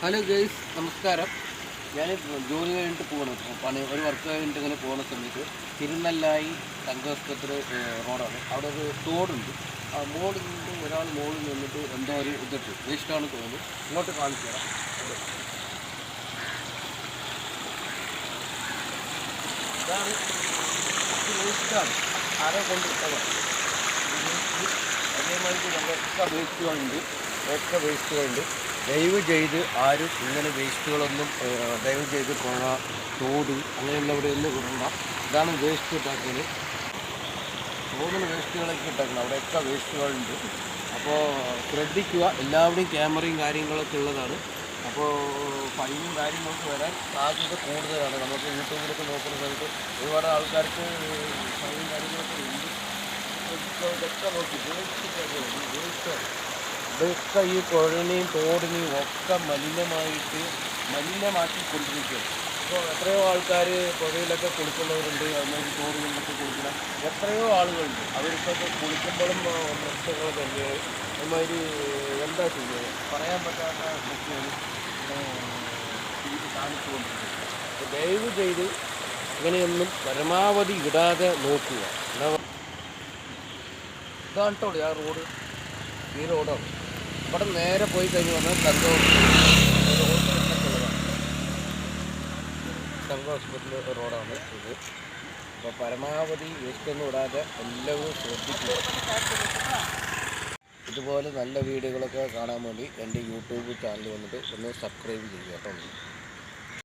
Hello guys നമസ്കാരം. ഞാൻ ജോലി കഴിഞ്ഞിട്ട് പോകണം പണി ഒരു വർക്ക് കഴിഞ്ഞിട്ട് ഇങ്ങനെ പോകുന്ന സമയത്ത് തിരുനെല്ലായി തങ്കസ്പത്രി റോഡാണ്. അവിടെ ഒരു തോടുണ്ട്. ആ മോളിൽ നിന്ന് ഒരാൾ മോളിൽ നിന്നിട്ട് എന്തോ ഒരു ഇതിട്ട് വേസ്റ്റാണ് തോന്നുന്നു. ഇങ്ങോട്ട് കാണിച്ചു തരാം. ഇതാണ്. വേസ്റ്റാണ്. ആരെ കൊണ്ടിട്ടതാണ് അതേമാതിരി നമ്മളൊക്കെ വേസ്റ്റുകളുണ്ട് എക്സ്ട്രാ വേസ്റ്റുകളുണ്ട് ദയവ് ചെയ്ത് ആരും ഇങ്ങനെ വേസ്റ്റുകളൊന്നും ദയവ് ചെയ്ത് പുഴ തോട് അങ്ങനെയുള്ളവിടെയൊന്നും വിടണ്ട. ഇതാണ് വേസ്റ്റ് ഇട്ടാക്കുന്നത് കൂടുതൽ വേസ്റ്റുകളൊക്കെ അവിടെ അവിടെയൊക്കെ വേസ്റ്റുകളുണ്ട് അപ്പോൾ ശ്രദ്ധിക്കുക. എല്ലാവരുടെയും ക്യാമറയും കാര്യങ്ങളൊക്കെ ഉള്ളതാണ്. അപ്പോൾ ഫൈനും കാര്യങ്ങളൊക്കെ വരാൻ സാധ്യത കൂടുതലാണ്. നമുക്ക് യൂട്യൂബിലൊക്കെ നോക്കുന്ന സമയത്ത് ഒരുപാട് ആൾക്കാർക്ക് ഫൈനും കാര്യങ്ങളൊക്കെ ഉണ്ട്. ഇതൊക്കെ ഈ കുഴലിനെയും തോടിനെയും ഒക്കെ മലിനമായിട്ട് മലിനമാക്കി കൊണ്ടിരിക്കുകയാണ് ഇപ്പോൾ എത്രയോ ആൾക്കാർ പുഴയിലൊക്കെ കുളിക്കുന്നവരുണ്ട് അതുമാതിരി തോടുകളിലൊക്കെ കുളിക്കണം. എത്രയോ ആളുകളുണ്ട്. അവർക്കൊക്കെ കുളിക്കുമ്പോഴും പ്രശ്നങ്ങൾ തന്നെയാണ് അതുമാതിരി എന്താ ചെയ്യുന്നത്? പറയാൻ പറ്റാത്ത ബുദ്ധിമുട്ട് കാണിച്ചുകൊണ്ടിരിക്കുന്നത് അപ്പോൾ ദയവ് ചെയ്ത് ഇങ്ങനെയൊന്നും പരമാവധി ഇടാതെ നോക്കുക. ഇതാണ് കേട്ടോ ആ റോഡ്. ഈ റോഡാണ്. ഇവിടെ നേരെ പോയി കഴിഞ്ഞ് വന്നാൽ തങ്ക തങ്ക ഹോസ്പിറ്റൽ റോഡാണ് ഇത്. അപ്പോൾ പരമാവധി വേസ്റ്റൊന്നും ഇടാതെ എല്ലാവരും ശ്രദ്ധിക്കുക. ഇതുപോലെ നല്ല വീഡിയോകളൊക്കെ കാണാൻ വേണ്ടി എന്റെ യൂട്യൂബ് ചാനൽ വന്നിട്ട് ഒന്ന് സബ്സ്ക്രൈബ് ചെയ്യുക കേട്ടോ.